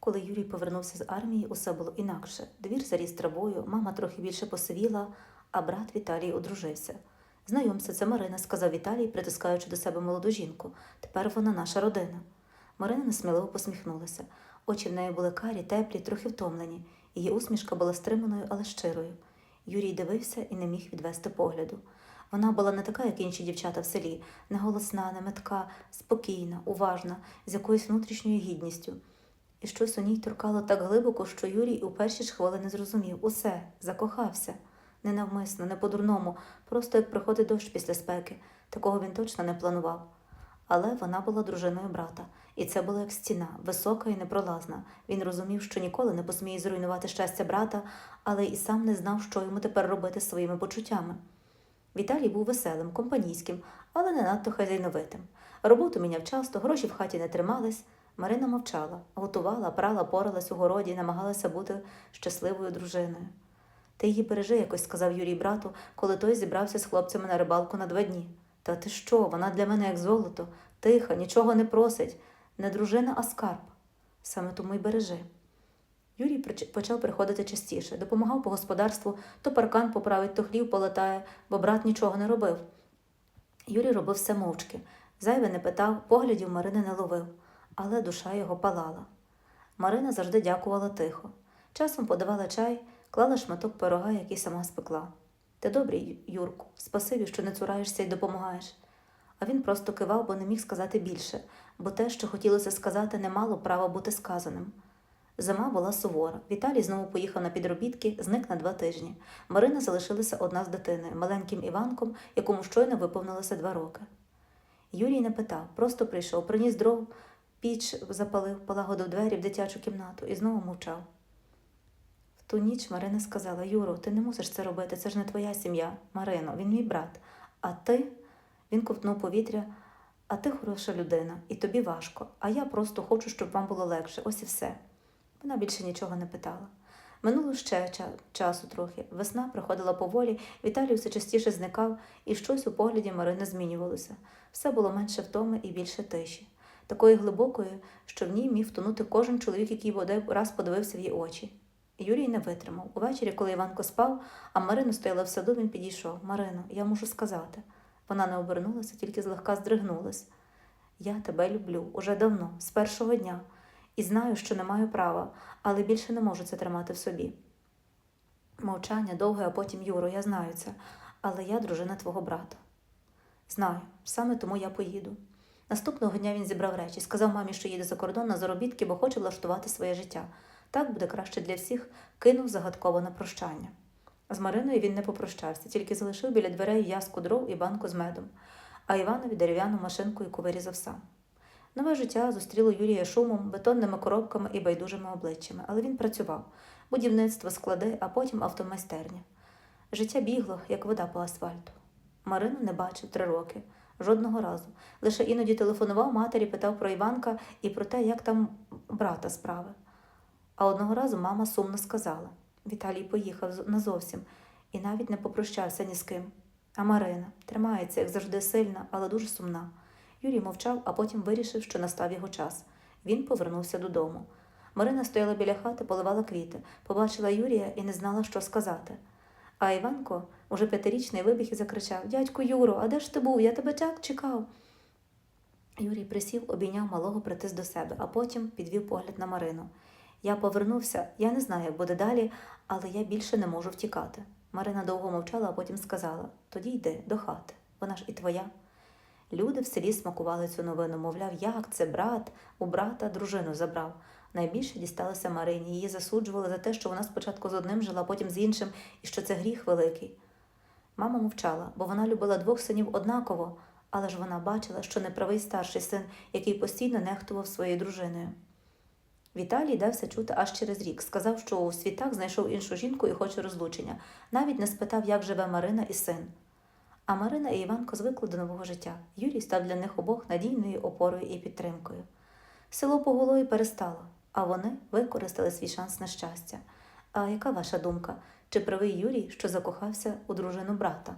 Коли Юрій повернувся з армії, усе було інакше. Двір заріс травою, мама трохи більше посивіла, а брат Віталій одружився. Знайомся, це Марина, сказав Віталій, притискаючи до себе молоду жінку. Тепер вона наша родина. Марина несміливо посміхнулася. Очі в неї були карі, теплі, трохи втомлені. Її усмішка була стриманою, але щирою. Юрій дивився і не міг відвести погляду. Вона була не така, як інші дівчата в селі, не голосна, не метка, спокійна, уважна, з якоюсь внутрішньою гідністю. І щось у ній торкало так глибоко, що Юрій у перші ж хвилини зрозумів усе, закохався. Ненавмисно, не по-дурному, просто як приходить дощ після спеки. Такого він точно не планував. Але вона була дружиною брата, і це була як стіна, висока і непролазна. Він розумів, що ніколи не посміє зруйнувати щастя брата, але і сам не знав, що йому тепер робити своїми почуттями. Віталій був веселим, компанійським, але не надто хазяйновитим. Роботу міняв часто, гроші в хаті не тримались. Марина мовчала, готувала, прала, поралась у городі, намагалася бути щасливою дружиною. Ти її бережи, якось сказав Юрій брату, коли той зібрався з хлопцями на рибалку на два дні. Та ти що, вона для мене як золото, тиха, нічого не просить, не дружина, а скарб. Саме тому й бережи. Юрій почав приходити частіше, допомагав по господарству, то паркан поправить, то хлів полатає, бо брат нічого не робив. Юрій робив все мовчки, зайве не питав, поглядів Марини не ловив, але душа його палала. Марина завжди дякувала тихо. Часом подавала чай, клала шматок пирога, який сама спекла. Ти добрий, Юрку, спасибі, що не цураєшся і допомагаєш. А він просто кивав, бо не міг сказати більше, бо те, що хотілося сказати, не мало права бути сказаним. Зима була сувора. Віталій знову поїхав на підробітки, зник на два тижні. Марина залишилася одна з дитиною, маленьким Іванком, якому щойно виповнилося два роки. Юрій не питав, просто прийшов, приніс дров, піч запалив, полагодив двері в дитячу кімнату і знову мовчав. В ту ніч Марина сказала: Юро, ти не мусиш це робити, це ж не твоя сім'я. Марино, він мій брат. А ти, він ковтнув повітря, а ти хороша людина, і тобі важко. А я просто хочу, щоб вам було легше. Ось і все. Вона більше нічого не питала. Минуло ще часу трохи. Весна приходила поволі, Віталій все частіше зникав, і щось у погляді Марини змінювалося. Все було менше втоми і більше тиші, такої глибокої, що в ній міг втонути кожен чоловік, який бодай раз подивився в її очі. Юрій не витримав. Увечері, коли Іванко спав, а Марина стояла в саду, він підійшов. Марино, я можу сказати. Вона не обернулася, тільки злегка здригнулась. Я тебе люблю уже давно, з першого дня, і знаю, що не маю права, але більше не можу це тримати в собі. Мовчання довге, а потім Юро, я знаю це, але я дружина твого брата. Знаю, саме тому я поїду. Наступного дня він зібрав речі, сказав мамі, що їде за кордон на заробітки, бо хоче влаштувати своє життя. Так буде краще для всіх, кинув загадково на прощання. З Мариною він не попрощався, тільки залишив біля дверей в'язку дров і банку з медом, а Іванові дерев'яну машинку, яку вирізав сам. Нове життя зустріло Юрія шумом, бетонними коробками і байдужими обличчями, але він працював будівництво, склади, а потім автомайстерня. Життя бігло, як вода по асфальту. Марину не бачив три роки, жодного разу. Лише іноді телефонував матері, питав про Іванка і про те, як там брата справи. А одного разу мама сумно сказала Віталій поїхав назовсім і навіть не попрощався ні з ким. А Марина тримається, як завжди, сильна, але дуже сумна. Юрій мовчав, а потім вирішив, що настав його час. Він повернувся додому. Марина стояла біля хати, поливала квіти, побачила Юрія і не знала, що сказати. А Іванко, уже п'ятирічний, вибіг і закричав Дядьку Юро, а де ж ти був? Я тебе так чекав. Юрій присів, обійняв малого, притис до себе, а потім підвів погляд на Марину. Я повернувся, я не знаю, як буде далі, але я більше не можу втікати. Марина довго мовчала, а потім сказала тоді йди до хати, вона ж і твоя. Люди в селі смакували цю новину, мовляв, як це брат, у брата дружину забрав. Найбільше дісталося Марині. Її засуджували за те, що вона спочатку з одним жила, потім з іншим, і що це гріх великий. Мама мовчала, бо вона любила двох синів однаково, але ж вона бачила, що неправий старший син, який постійно нехтував своєю дружиною. Віталій дався чути аж через рік. Сказав, що у світах знайшов іншу жінку і хоче розлучення. Навіть не спитав, як живе Марина і син. А Марина і Іванко звикли до нового життя. Юрій став для них обох надійною опорою і підтримкою. Село поголо і перестало, а вони використали свій шанс на щастя. А яка ваша думка? Чи правий Юрій, що закохався у дружину брата?